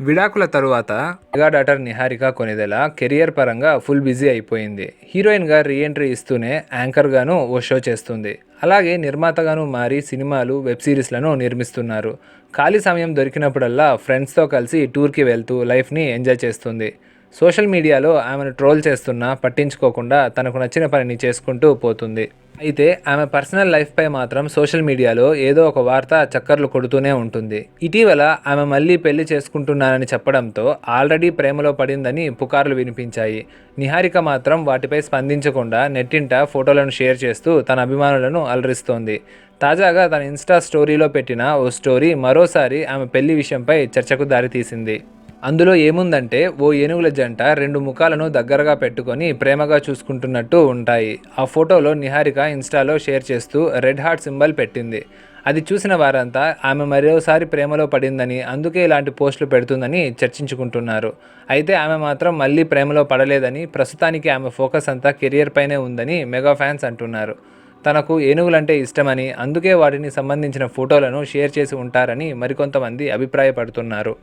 విడాకుల తరువాత mega daughter Niharika Konidela career పరంగా ఫుల్ బిజీ అయిపోయింది. హీరోయిన్గా రీఎంట్రీ ఇస్తూనే యాంకర్గాను ఓ షో చేస్తుంది. అలాగే నిర్మాతగాను మారి సినిమాలు వెబ్ సిరీస్లను నిర్మిస్తున్నారు. ఖాళీ సమయం దొరికినప్పుడల్లా ఫ్రెండ్స్తో కలిసి టూర్కి వెళ్తూ లైఫ్ని ఎంజాయ్ చేస్తుంది. సోషల్ మీడియాలో ఆమెను ట్రోల్ చేస్తున్నా పట్టించుకోకుండా తనకు నచ్చిన పనిని చేసుకుంటూ పోతుంది. అయితే ఆమె పర్సనల్ లైఫ్పై మాత్రం సోషల్ మీడియాలో ఏదో ఒక వార్త చక్కర్లు కొడుతూనే ఉంటుంది. ఇటీవల ఆమె మళ్ళీ పెళ్ళి చేసుకుంటున్నానని చెప్పడంతో ఆల్రెడీ ప్రేమలో పడిందని పుకార్లు వినిపించాయి. నిహారిక మాత్రం వాటిపై స్పందించకుండా నెట్టింట ఫోటోలను షేర్ చేస్తూ తన అభిమానులను అలరిస్తోంది. తాజాగా తన ఇన్స్టా స్టోరీలో పెట్టిన ఓ స్టోరీ మరోసారి ఆమె పెళ్ళి విషయంపై చర్చకు దారితీసింది. అందులో ఏముందంటే ఓ ఏనుగుల జంట రెండు ముఖాలను దగ్గరగా పెట్టుకొని ప్రేమగా చూసుకుంటున్నట్టు ఉంటాయి. ఆ ఫోటోలో నిహారిక ఇన్స్టాలో షేర్ చేస్తూ రెడ్ హార్ట్ సింబల్ పెట్టింది. అది చూసిన వారంతా ఆమె మరోసారి ప్రేమలో పడిందని అందుకే ఇలాంటి పోస్టులు పెడుతుందని చర్చించుకుంటున్నారు. అయితే ఆమె మాత్రం మళ్ళీ ప్రేమలో పడలేదని ప్రస్తుతానికి ఆమె ఫోకస్ అంతా కెరియర్ పైనే ఉందని మెగా ఫ్యాన్స్ అంటున్నారు. తనకు ఏనుగులంటే ఇష్టమని అందుకే వాటిని సంబంధించిన ఫోటోలను షేర్ చేసి ఉంటారని మరికొంతమంది అభిప్రాయపడుతున్నారు.